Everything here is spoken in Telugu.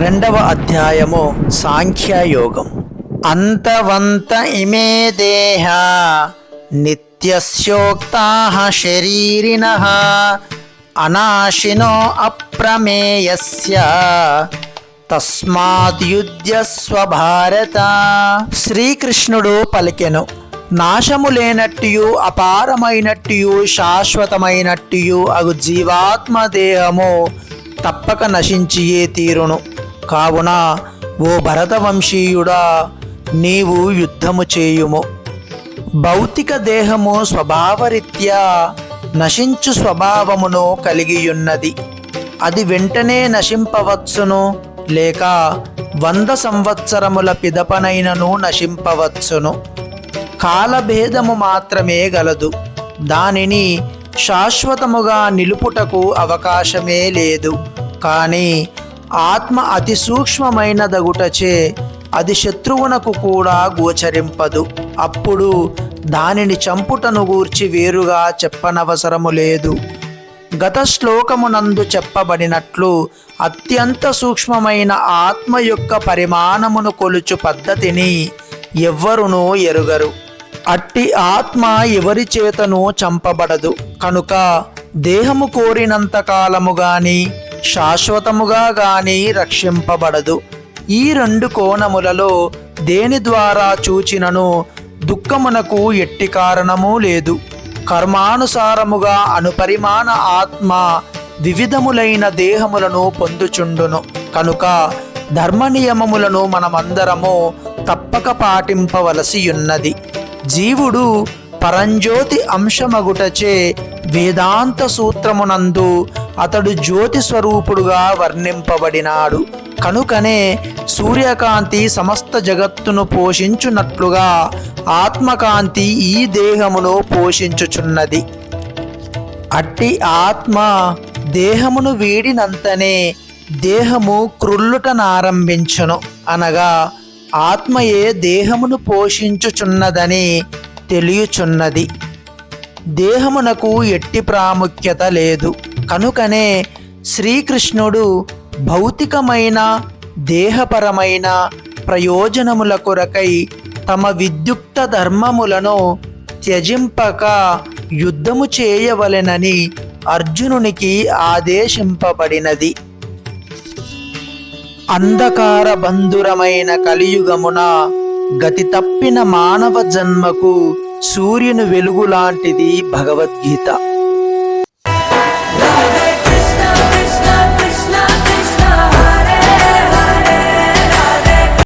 రెండవ అధ్యాయము సాంఖ్యయోగం. అంతవంత ఇమే దేహ నిత్యస్యోక్తా శరీరిణ అనాశినో అప్రమేయస్య తస్మాద్యుధ్యస్వ భారత శ్రీకృష్ణుడు పలికెను నాశము లేనట్టియు అపారమైనట్టియు శాశ్వతమైనట్టియు అగు జీవాత్మ దేహము తప్పక నశించియే తీరును? కావున ఓ భరతవంశీయుడా నీవు యుద్ధము చేయుము. భౌతిక దేహము స్వభావరీత్యా నశించు స్వభావమును కలిగియున్నది. అది వెంటనే నశింపవచ్చును లేక వంద సంవత్సరముల పిదపనైనను నశింపవచ్చును. కాలభేదము మాత్రమే గలదు. దానిని శాశ్వతముగా నిలుపుటకు అవకాశమే లేదు. కానీ ఆత్మ అతి సూక్ష్మమైనదగుటచే అది శత్రువునకు కూడా గోచరింపదు. అప్పుడు దానిని చంపుటను గూర్చి వేరుగా చెప్పనవసరము లేదు. గత శ్లోకమునందు చెప్పబడినట్లు అత్యంత సూక్ష్మమైన ఆత్మ యొక్క పరిమాణమును కొలుచు పద్ధతిని ఎవ్వరునూ ఎరుగరు. అట్టి ఆత్మ ఎవరి చేతను చంపబడదు. కనుక దేహము కోరినంత కాలము గాని శాశ్వతముగా గాని రక్షింపబడదు. ఈ రెండు కోణములలో దేని ద్వారా చూచినను దుఃఖమునకు ఎట్టి కారణము లేదు. కర్మానుసారముగా అనుపరిమాణ ఆత్మ వివిధములైన దేహములను పొందుచుండును. కనుక ధర్మ నియమములను మనమందరము తప్పక పాటింపవలసి ఉన్నది జీవుడు పరంజ్యోతి అంశమగుటచే వేదాంత సూత్రమునందు అతడు జ్యోతి స్వరూపుడుగా వర్ణింపబడినాడు. కనుకనే సూర్యకాంతి సమస్త జగత్తును పోషించున్నట్లుగా ఆత్మకాంతి ఈ దేహమును పోషించుచున్నది. అట్టి ఆత్మ దేహమును వీడినంతనే దేహము క్రుల్లుటనారంభించును అనగా ఆత్మయే దేహమును పోషించుచున్నదని తెలియచున్నది. దేహమునకు ఎట్టి ప్రాముఖ్యత లేదు. కనుకనే శ్రీకృష్ణుడు భౌతికమైన దేహపరమైన ప్రయోజనముల కొరకై తమ విద్యుక్త ధర్మములను త్యజింపక యుద్ధము చేయవలెనని అర్జునునికి ఆదేశింపబడినది. అంధకార బంధురమైన కలియుగమున గతి తప్పిన మానవ జన్మకు సూర్యుని వెలుగు లాంటిది భగవద్గీత.